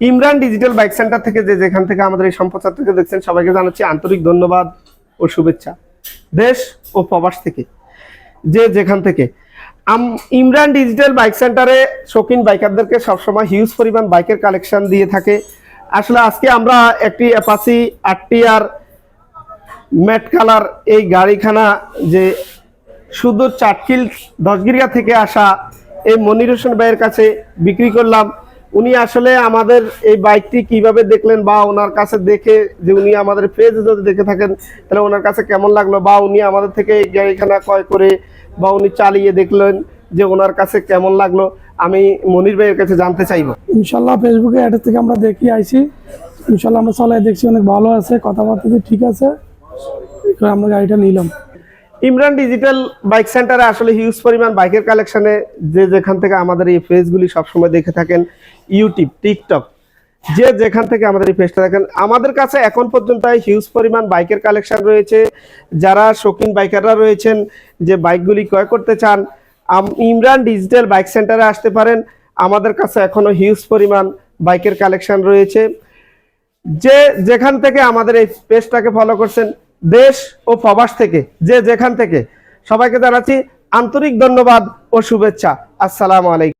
Imran digital bike centre থেকে যে যেখান থেকে আমাদের এই সম্প্রচার থেকে দেখছেন, সবাইকে জানাচ্ছি আন্তরিক ধন্যবাদ ও শুভেচ্ছা। দেশ ও প্রবাস থেকে, যে যেখান থেকে। ইমরান ডিজিটাল বাইক সেন্টারে শৌখিন বাইকারদেরকে সবসময় হিউজ পরিমাণ বাইকের কালেকশন দিয়ে থাকে। আসলে আজকে আমরা একটি অ্যাপাসি আর ম্যাট কালার এই গাড়িখানা যে শুধু চাটকিল দশগিরিয়া থেকে আসা এই মনির হোসেন ভাইয়ের কাছে বিক্রি করলাম। উনি আসলে আমাদের এই বাইকটি কীভাবে দেখলেন বা ওনার কাছে দেখে যে উনি আমাদের পেজে যদি দেখে থাকেন, তাহলে ওনার কাছে কেমন লাগল? বা উনি আমাদের থেকে এই গাড়িখানা ক্রয় করে বা উনি চালিয়ে দেখলেন যে ওনার কাছে কেমন লাগল? আমি মনির ভাইয়ের কাছে জানতে চাইব। ইনশাল্লাহ ফেসবুকে অ্যাড থেকে আমরা দেখি আইছি ইনশাল্লাহ আমরা চলাই দেখছি, অনেক ভালো আছে, কথাবার্তা ঠিক আছে আমরা গাড়িটা নিলাম। ইমরান ডিজিটাল বাইক সেন্টারে আসলে হিউজ পরিমাণ বাইকের কালেকশনে যে যেখান থেকে আমাদের এই পেজগুলি সবসময় দেখে থাকেন ইউটিউব টিকটক যে যেখান থেকে আমাদের এই পেজটা দেখেন, আমাদের কাছে এখন পর্যন্ত হিউজ পরিমাণ বাইকের কালেকশন রয়েছে। যারা শৌখিন বাইকাররা রয়েছেন, যে বাইকগুলি ক্রয় করতে চান ইমরান ডিজিটাল বাইক সেন্টারে আসতে পারেন। আমাদের কাছে এখনও হিউজ পরিমাণ বাইকের কালেকশন রয়েছে। যে যেখান থেকে আমাদের এই পেজটাকে ফলো করছেন দেশ ও প্রবাস থেকে, যে যেখান থেকে। সবাইকে জানাচ্ছি আন্তরিক ধন্যবাদ ও শুভেচ্ছা। আসসালামু আলাইকুম।